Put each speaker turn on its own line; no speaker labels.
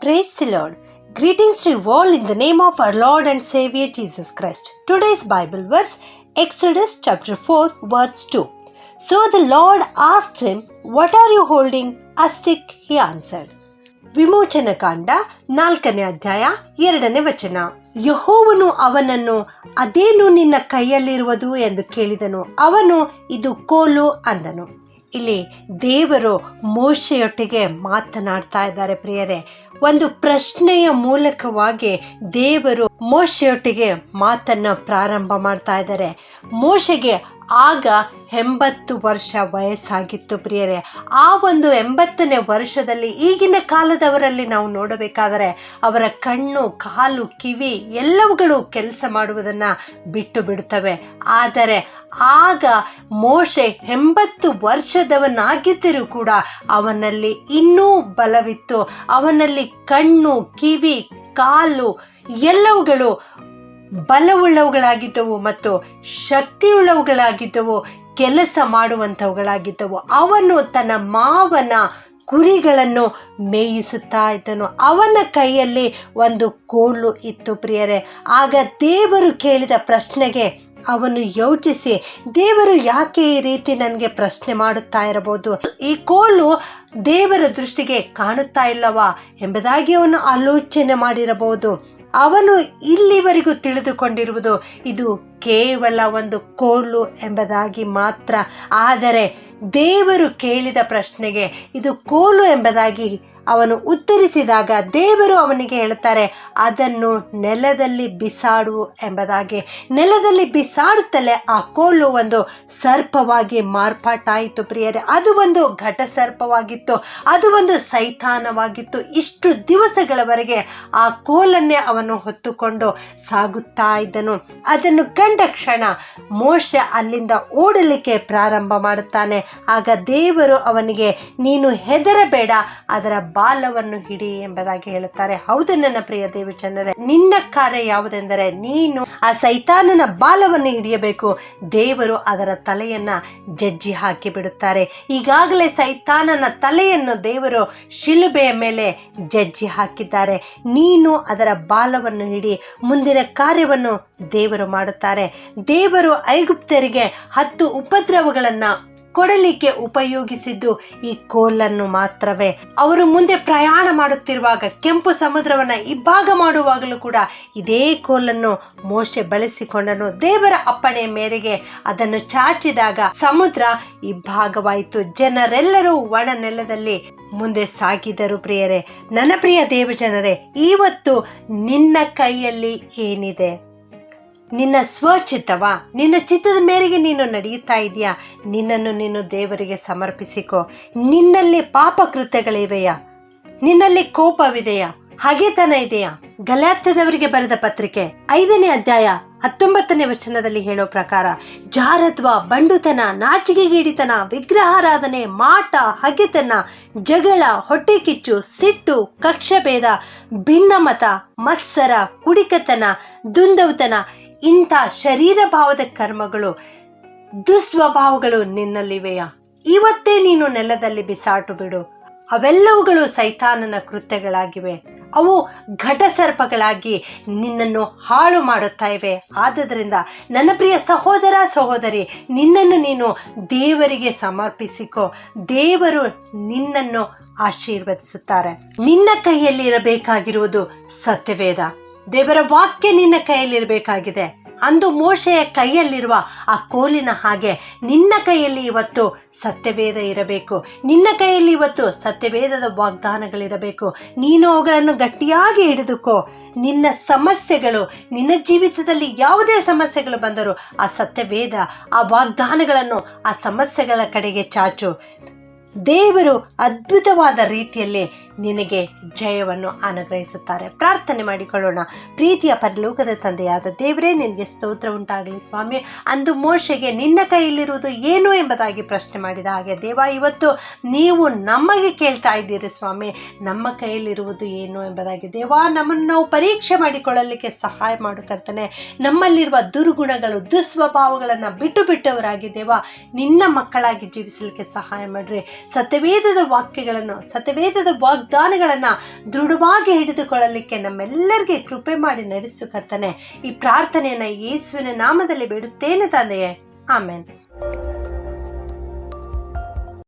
Praise the Lord. Greetings to you all in the name of our Lord and Savior Jesus Christ. Today's Bible verse, Exodus chapter 4, verse 2. So the Lord asked him, What are you holding? A stick, he answered. ವಿಮೋಚನ ಕಾಂಡ ನಾಲ್ಕನೇ ಅಧ್ಯಾಯ ಎರಡನೇ ವಚನ ಯಹೋವನು ಅವನನ್ನು ಅದೇನು ನಿನ್ನ ಕೈಯಲ್ಲಿರುವುದು ಎಂದು ಕೇಳಿದನು ಅವನು ಇದು ಕೋಲು ಅಂದನು ಇಲ್ಲಿ ದೇವರು ಮೋಶೆಯೊಟ್ಟಿಗೆ ಮಾತನಾಡ್ತಾ ಇದ್ದಾರೆ ಪ್ರಿಯರೇ. ಒಂದು ಪ್ರಶ್ನೆಯ ಮೂಲಕವಾಗಿ ದೇವರು ಮೋಶೆಯೊಟ್ಟಿಗೆ ಮಾತನ್ನ ಪ್ರಾರಂಭ ಮಾಡ್ತಾ ಇದ್ದಾರೆ. ಮೋಶೆಗೆ ಆಗ ಎಂಬತ್ತು ವರ್ಷ ವಯಸ್ಸಾಗಿತ್ತು ಪ್ರಿಯರೇ. ಆ ಒಂದು ಎಂಬತ್ತನೇ ವರ್ಷದಲ್ಲಿ ಈಗಿನ ಕಾಲದವರಲ್ಲಿ ನಾವು ನೋಡಬೇಕಾದರೆ ಅವರ ಕಣ್ಣು, ಕಾಲು, ಕಿವಿ ಎಲ್ಲವುಗಳು ಕೆಲಸ ಮಾಡುವುದನ್ನು ಬಿಟ್ಟು ಬಿಡುತ್ತವೆ. ಆದರೆ ಆಗ ಮೋಶೆ ಎಂಬತ್ತು ವರ್ಷದವನಾಗಿದ್ದರೂ ಕೂಡ ಅವನಲ್ಲಿ ಇನ್ನೂ ಬಲವಿತ್ತು. ಅವನಲ್ಲಿ ಕಣ್ಣು, ಕಿವಿ, ಕಾಲು ಎಲ್ಲವುಗಳು ಬಲವುಳ್ಳವುಗಳಾಗಿದ್ದವು ಮತ್ತು ಶಕ್ತಿಯುಳ್ಳವುಗಳಾಗಿದ್ದವು, ಕೆಲಸ ಮಾಡುವಂಥವುಗಳಾಗಿದ್ದವು. ಅವನು ತನ್ನ ಮಾವನ ಕುರಿಗಳನ್ನು ಮೇಯಿಸುತ್ತಾ ಇದ್ದನು. ಅವನ ಕೈಯಲ್ಲಿ ಒಂದು ಕೋಲು ಇತ್ತು ಪ್ರಿಯರೇ. ಆಗ ದೇವರು ಕೇಳಿದ ಪ್ರಶ್ನೆಗೆ ಅವನು ಯೋಚಿಸಿ, ದೇವರು ಯಾಕೆ ಈ ರೀತಿ ನನಗೆ ಪ್ರಶ್ನೆ ಮಾಡುತ್ತಾ ಇರಬಹುದು? ಈ ಕೋಲು ದೇವರ ದೃಷ್ಟಿಗೆ ಕಾಣುತ್ತಾ ಇಲ್ಲವಾ ಎಂಬುದಾಗಿ ಅವನು ಆಲೋಚನೆ ಮಾಡಿರಬಹುದು. ಅವನು ಇಲ್ಲಿವರೆಗೂ ತಿಳಿದುಕೊಂಡಿರುವುದು ಇದು ಕೇವಲ ಒಂದು ಕೋಲು ಎಂಬುದಾಗಿ ಮಾತ್ರ. ಆದರೆ ದೇವರು ಕೇಳಿದ ಪ್ರಶ್ನೆಗೆ ಇದು ಕೋಲು ಎಂಬುದಾಗಿ ಅವನು ಉತ್ತರಿಸಿದಾಗ ದೇವರು ಅವನಿಗೆ ಹೇಳ್ತಾರೆ ಅದನ್ನು ನೆಲದಲ್ಲಿ ಬಿಸಾಡು ಎಂಬುದಾಗಿ. ನೆಲದಲ್ಲಿ ಬಿಸಾಡುತ್ತಲೇ ಆ ಕೋಲು ಒಂದು ಸರ್ಪವಾಗಿ ಮಾರ್ಪಾಟಾಯಿತು ಪ್ರಿಯರೇ. ಅದು ಒಂದು ಘಟ ಸರ್ಪವಾಗಿತ್ತು ಅದು ಒಂದು ಸೈತಾನವಾಗಿತ್ತು. ಇಷ್ಟು ದಿವಸಗಳವರೆಗೆ ಆ ಕೋಲನ್ನೇ ಅವನು ಹೊತ್ತುಕೊಂಡು ಸಾಗುತ್ತಾ ಇದ್ದನು. ಅದನ್ನು ಕಂಡ ಕ್ಷಣ ಮೋಶ ಅಲ್ಲಿಂದ ಓಡಲಿಕ್ಕೆ ಪ್ರಾರಂಭ ಮಾಡುತ್ತಾನೆ. ಆಗ ದೇವರು ಅವನಿಗೆ, ನೀನು ಹೆದರಬೇಡ, ಅದರ ಬಾಲವನ್ನು ಹಿಡಿ ಎಂಬುದಾಗಿ ಹೇಳುತ್ತಾರೆ. ಹೌದು ನನ್ನ ಪ್ರಿಯ ದೇವಚಂದ್ರೆ ನಿನ್ನ ಕಾರ್ಯ ಯಾವುದೆಂದರೆ ನೀನು ಆ ಸೈತಾನನ ಬಾಲವನ್ನು ಹಿಡಿಯಬೇಕು. ದೇವರು ಅದರ ತಲೆಯನ್ನ ಜಜ್ಜಿ ಹಾಕಿ ಬಿಡುತ್ತಾರೆ. ಈಗಾಗಲೇ ಸೈತಾನನ ತಲೆಯನ್ನು ದೇವರು ಶಿಲುಬೆಯ ಮೇಲೆ ಜಜ್ಜಿ ಹಾಕಿದ್ದಾರೆ. ನೀನು ಅದರ ಬಾಲವನ್ನು ಹಿಡಿ ಮುಂದಿನ ಕಾರ್ಯವನ್ನು ದೇವರು ಮಾಡುತ್ತಾರೆ. ದೇವರು ಐಗುಪ್ತರಿಗೆ ಹತ್ತು ಉಪದ್ರವಗಳನ್ನು ಕೊಡಲಿಕ್ಕೆ ಉಪಯೋಗಿಸಿದ್ದು ಈ ಕೋಲನ್ನು ಮಾತ್ರವೇ. ಅವರು ಮುಂದೆ ಪ್ರಯಾಣ ಮಾಡುತ್ತಿರುವಾಗ ಕೆಂಪು ಸಮುದ್ರವನ್ನು ಇಬ್ಬಾಗ ಮಾಡುವಾಗಲೂ ಕೂಡ ಇದೇ ಕೋಲನ್ನು ಮೋಶೆ ಬಳಸಿಕೊಂಡನು. ದೇವರ ಅಪ್ಪಣೆ ಮೇರೆಗೆ ಅದನ್ನು ಚಾಚಿದಾಗ ಸಮುದ್ರ ಇಬ್ಬಾಗವಾಯಿತು ಜನರೆಲ್ಲರೂ ಒಣ ನೆಲದಲ್ಲಿ ಮುಂದೆ ಸಾಗಿದರು ಪ್ರಿಯರೇ. ನನ್ನ ಪ್ರಿಯ ದೇವಜನರೇ ಇವತ್ತು ನಿನ್ನ ಕೈಯಲ್ಲಿ ಏನಿದೆ? ನಿನ್ನ ಸ್ವಚಿತ್ತವ, ನಿನ್ನ ಚಿತ್ತದ ಮೇರೆಗೆ ನೀನು ನಡೆಯುತ್ತಾ ಇದೆಯಾ? ನಿನ್ನನ್ನು ನೀನು ದೇವರಿಗೆ ಸಮರ್ಪಿಸಿಕೊ. ನಿನ್ನಲ್ಲಿ ಪಾಪ ಕೃತ್ಯಗಳಿವೆಯಾ ನಿನ್ನಲ್ಲಿ ಕೋಪವಿದೆಯಾ? ಹಾಗೆತನ ಇದೆಯಾ? ಗಲಾತ್ಯದವರಿಗೆ ಬರೆದ ಪತ್ರಿಕೆ ಐದನೇ ಅಧ್ಯಾಯ ಹತ್ತೊಂಬತ್ತನೇ ವಚನದಲ್ಲಿ ಹೇಳೋ ಪ್ರಕಾರ, ಜಾರತ್ವ, ಬಂಡುತನ, ನಾಚಿಕೆಗೀಡಿತನ, ವಿಗ್ರಹಾರಾಧನೆ, ಮಾಟ, ಹಗೆತನ, ಜಗಳ ಹೊಟ್ಟೆ ಕಿಚ್ಚು ಸಿಟ್ಟು, ಕಕ್ಷಭೇದ, ಭಿನ್ನಮತ, ಮತ್ಸರ, ಕುಡಿಕತನ, ದುಂದೌತನ ಇಂಥ ಶರೀರ ಭಾವದ ಕರ್ಮಗಳು, ದುಸ್ವಭಾವಗಳು ನಿನ್ನಲ್ಲಿವೆಯಾ? ಇವತ್ತೇ ನೀನು ನೆಲದಲ್ಲಿ ಬಿಸಾಟು ಬಿಡು. ಅವೆಲ್ಲವುಗಳು ಸೈತಾನನ ಕೃತ್ಯಗಳಾಗಿವೆ. ಅವು ಘಟಸರ್ಪಗಳಾಗಿ ನಿನ್ನನ್ನು ಹಾಳು ಮಾಡುತ್ತಾ ಇವೆ. ಆದ್ದರಿಂದ ನನ್ನ ಪ್ರಿಯ ಸಹೋದರ, ಸಹೋದರಿ, ನಿನ್ನನ್ನು ನೀನು ದೇವರಿಗೆ ಸಮರ್ಪಿಸಿಕೋ. ದೇವರು ನಿನ್ನನ್ನು ಆಶೀರ್ವದಿಸುತ್ತಾರೆ. ನಿನ್ನ ಕೈಯಲ್ಲಿ ಇರಬೇಕಾಗಿರುವುದು ಸತ್ಯವೇದ. ದೇವರ ವಾಕ್ಯ ನಿನ್ನ ಕೈಯಲ್ಲಿರಬೇಕಾಗಿದೆ. ಅಂದು ಮೋಶೆಯ ಕೈಯಲ್ಲಿರುವ ಆ ಕೋಲಿನ ಹಾಗೆ ನಿನ್ನ ಕೈಯಲ್ಲಿ ಇವತ್ತು ಸತ್ಯವೇದ ಇರಬೇಕು. ನಿನ್ನ ಕೈಯಲ್ಲಿ ಇವತ್ತು ಸತ್ಯವೇದದ ವಾಗ್ದಾನಗಳಿರಬೇಕು. ನೀನು ಅವುಗಳನ್ನು ಗಟ್ಟಿಯಾಗಿ ಹಿಡಿದುಕೋ. ನಿನ್ನ ಸಮಸ್ಯೆಗಳು, ನಿನ್ನ ಜೀವಿತದಲ್ಲಿ ಯಾವುದೇ ಸಮಸ್ಯೆಗಳು ಬಂದರೂ ಆ ಸತ್ಯವೇದ, ಆ ವಾಗ್ದಾನಗಳನ್ನು ಆ ಸಮಸ್ಯೆಗಳ ಕಡೆಗೆ ಚಾಚು. ದೇವರು ಅದ್ಭುತವಾದ ರೀತಿಯಲ್ಲಿ ನಿನಗೆ ಜಯವನ್ನು ಅನುಗ್ರಹಿಸುತ್ತಾರೆ. ಪ್ರಾರ್ಥನೆ ಮಾಡಿಕೊಳ್ಳೋಣ. ಪ್ರೀತಿಯ ಪರಲೋಕದ ತಂದೆಯಾದ ದೇವರೇ, ನಿನಗೆ ಸ್ತೋತ್ರ ಉಂಟಾಗಲಿ ಸ್ವಾಮಿ. ಅಂದು ಮೋಶೆಗೆ ನಿನ್ನ ಕೈಯಲ್ಲಿರುವುದು ಏನು ಎಂಬುದಾಗಿ ಪ್ರಶ್ನೆ ಮಾಡಿದ ಹಾಗೆ, ದೇವ, ಇವತ್ತು ನೀವು ನಮಗೆ ಕೇಳ್ತಾ ಇದ್ದೀರಿ ಸ್ವಾಮಿ. ನಮ್ಮ ಕೈಯಲ್ಲಿರುವುದು ಏನು ಎಂಬುದಾಗಿ. ದೇವ, ನಮ್ಮನ್ನು ನಾವು ಪರೀಕ್ಷೆ ಮಾಡಿಕೊಳ್ಳಲಿಕ್ಕೆ ಸಹಾಯ ಮಾಡು ಕರ್ತನೆ. ನಮ್ಮಲ್ಲಿರುವ ದುರ್ಗುಣಗಳು, ದುಸ್ವಭಾವಗಳನ್ನು ಬಿಟ್ಟು ಬಿಟ್ಟವರಾಗಿ ದೇವ, ನಿನ್ನ ಮಕ್ಕಳಾಗಿ ಜೀವಿಸಲಿಕ್ಕೆ ಸಹಾಯ ಮಾಡ್ರಿ. ಸತ್ಯವೇದದ ವಾಕ್ಯಗಳನ್ನು, ಸತ್ಯವೇದದ ವಾಗ್ ವಾಗ್ದಾನಗಳನ್ನು ದೃಢವಾಗಿ ಹಿಡಿದುಕೊಳ್ಳಲಿಕ್ಕೆ ನಮ್ಮೆಲ್ಲರಿಗೆ ಕೃಪೆ ಮಾಡಿ ನಡೆಸು ಕರ್ತನೆ. ಈ ಪ್ರಾರ್ಥನೆಯನ್ನು ಯೇಸುವಿನ ನಾಮದಲ್ಲಿ ಬಿಡುತ್ತೇನೆ ತಂದೆಯೇ. ಆಮೇನ್.